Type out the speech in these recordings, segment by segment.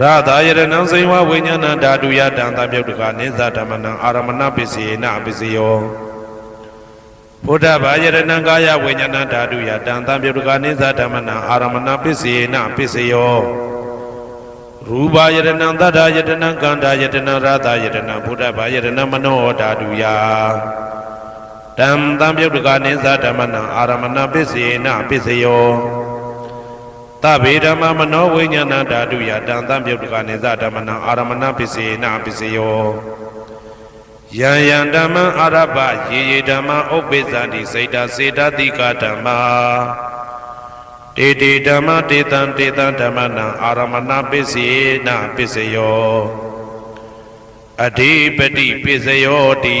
ရသာယရဏံစိဝဝိညာဏဓာတုယတံသံပြုတ်တကနေသဓမ္မနံအာရမဏပစ္စေနပစ္စယောဘုဒ္ဓဘာယရဏံကာယဝိညာဏဓာတုယတံသံပြုတ်တကနေသဓမ္မနံအာရမဏပစ္စေနပစ္စယောရူပယရဏံသတ္တယတနံကန္တာယတနံရသာယတနံဘုဒ္ဓဘာယရဏံမနောဓာတုယတံသံပြုတ်တကနေသဓမ္မနံအာရမဏပစ္စေနပစ္စယော သဗ္ဗေဓမ္မမနောဝိညာဏဓာတုယတံသံပြုတ်တကနေသဓမ္မနံအာရမဏပစ္စေနပစ္စယောယံယံဓမ္မံအာရပယေယေဓမ္မဥပ္ပိသန္တိစိတ်တစေတတိကဓမ္မာတေတေဓမ္မတေတံတေတံဓမ္မနံအာရမဏပစ္စေနပစ္စယောအဓိပတိပစ္စယောတိ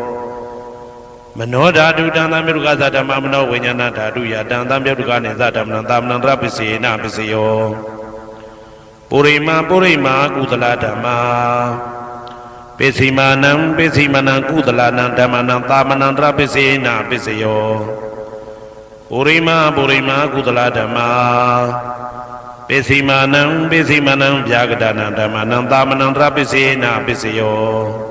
မနောဓာတုတံသံမြုကသဓမ္မမနောဝိညာဏဓာတုယတံသံမြုကနေသဓမ္မနံသာမဏံတရပစ္စေနပစ္စယောပုရိမာပုရိမာကုသလဓမ္မာပိစီမာနံပိစီမနံကုသလနံဓမ္မနံသာမဏံတရပစ္စေနပစ္စယောပုရိမာပုရိမာကုသလဓမ္မာပိစီမာနံပိစီမနံဗျာကတနံဓမ္မနံသာမဏံတရပစ္စေနပစ္စယော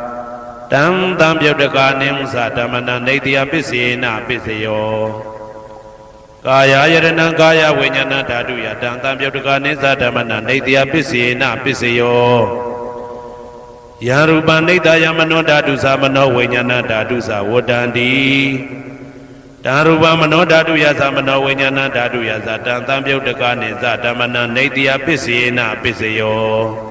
တံတံပြုတ်တကာနိမသဓမ္မနံနေတယပစ္စေနပစ္စယောကာယယရဏံကာယဝိညာဏဓာတုယတံတံပြုတ်တကာနိသဓမ္မနံနေတယပစ္စေနပစ္စယောယံရူပနိတယမနောဓာတုသမနောဝိညာဏဓာတုသဝတ္တန္တိတံရူပမနောဓာတုယသမနောဝိညာဏဓာတုယသတံတံပြုတ်တကာနိသဓမ္မနံနေတယပစ္စေနပစ္စယော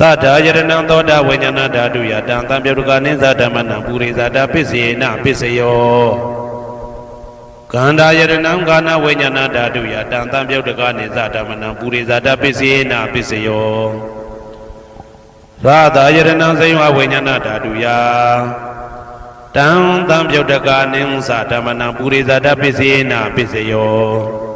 တထာယရဏံသောတာဝိညာဏဓာတုယတံတံပြုတ်တကနိသဓမ္မနံပုရိသတာပစ္စေနပစ္စယောကန္တာယရဏံကာနဝိညာဏဓာတုယတံတံပြုတ်တကနိသဓမ္မနံပုရိသတာပစ္စေနပစ္စယောရာသာယရဏံစိဝဝိညာဏဓာတုယတံတံပြုတ်တကာနိသဓမ္မနံပုရိသတပစ္စေနပစ္စယော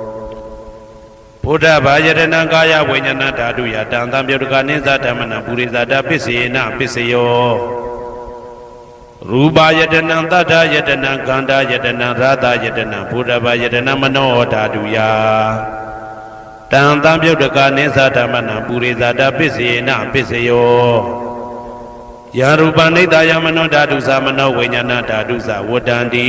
ဘုဒ္ဓဘာယရဏံကာယဝိညာဏဓာတုယတံတံပြုတ်တကာနိသဓမ္မနံပုရိသတပစ္စေနပစ္စယောရူပယတနံတတ္ထယတနံကန္တာယတနံရာသယတနံဘုဒ္ဓဘာယတနံမနောဓာတုယတံတံပြုတ်တကာနိသဓမ္မနံပုရိသတပစ္စေနပစ္စယောယာရူပနိတယမနောဓာတုသမနောဝိညာဏဓာတုသဝတ္တန္တိ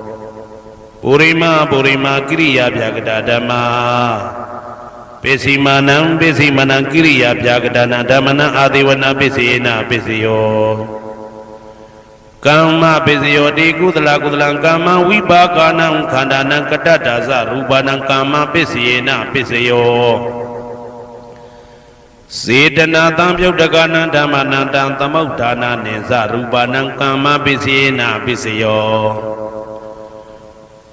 ပုရိမပုရိမကိရိယာဗျာကတာဓမ္မာပိစီမာနံပိစီမနံကိရိယာဗျာကတာနံဓမ္မနံအာတိဝနာပိစီနာပိစယောကမ္မပိစယောတိကုသလကုသလံကမ္မဝိပါကနံခန္ဓာနံကတ္တတာဇရူပနံကမ္မပိစီနာပိစယောစေတနာတံပြုတ်တကနံဓမ္မနံတံသမုဋ္ဌာနာနိသရူပနံကမ္မပစ္စေနာပစ္စယော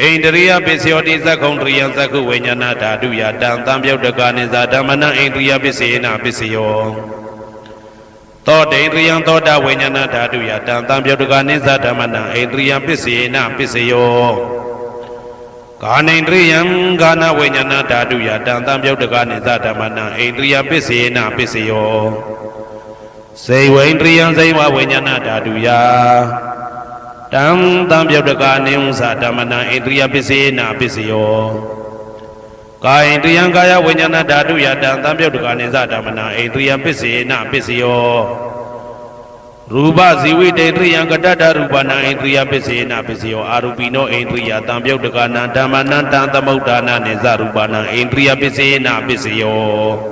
ဣန္ဒရိယပစ္စယောတိသက္ကုံတရိယသက္ကုဝိညာဏဓာတုယတံတံပြုတ်တကနိသဓမ္မနံဣန္ဒရိယပစ္စေနပစ္စယောသောတိန္ဒရိယသောတဝိညာဏဓာတုယတံတံပြုတ်တကနိသဓမ္မနံဣန္ဒရိယပစ္စေနပစ္စယောကာနိန္ဒရိယံဂာနဝိညာဏဓာတုယတံတံပြုတ်တကနိသဓမ္မနံဣန္ဒရိယပစ္စေနပစ္စယောစေဝိန္ဒရိယံစေဝဝိညာဏဓာတုယ တံတံပြုတ်တကနိဥ္စဓမ္မနံဣန္ဒရိယပစ္စေနပစ္စယောကာယိန္ဒရိယံကာယဝိညာဏဓာတုယတံတံပြုတ်တကနိသဓမ္မနံဣန္ဒရိယပစ္စေနပစ္စယောရူပဇီဝိတေတရိယံကတတ္တရူပနာဣန္ဒရိယပစ္စေနပစ္စယောအာရူပိနောဣန္ဒရိယတံပြုတ်တကနံဓမ္မနံတံသမုဋ္ဌာနာနိဇရူပနာဣန္ဒရိယပစ္စေနပစ္စယော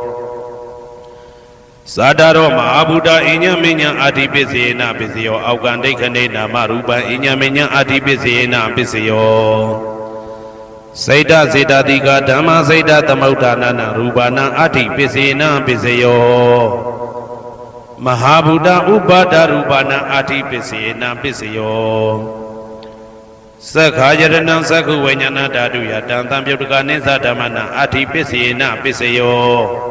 သတ္တရောမဟာဗုဒ္ဓအညမေညံအဋ္ဌိပစ္စေနပစ္စယောအောက်ကံဒိဋ္ဌနေနာမရူပံအညမေညံအဋ္ဌိပစ္စေနပစ္စယောစိတ်တစေတတိကဓမ္မစိတ်တသမုဋ္ဌာနနာရူပနာအဋ္ဌိပစ္စေနပစ္စယောမဟာဗုဒ္ဓဥပါဒရူပနာအဋ္ဌိပစ္စေနပစ္စယောသက္ခာယရဏံသက္ခုဝိညာဏဓာတုယတံတံပြုတ်တကနိသဓမ္မနာအဋ္ဌိပစ္စေနပစ္စယော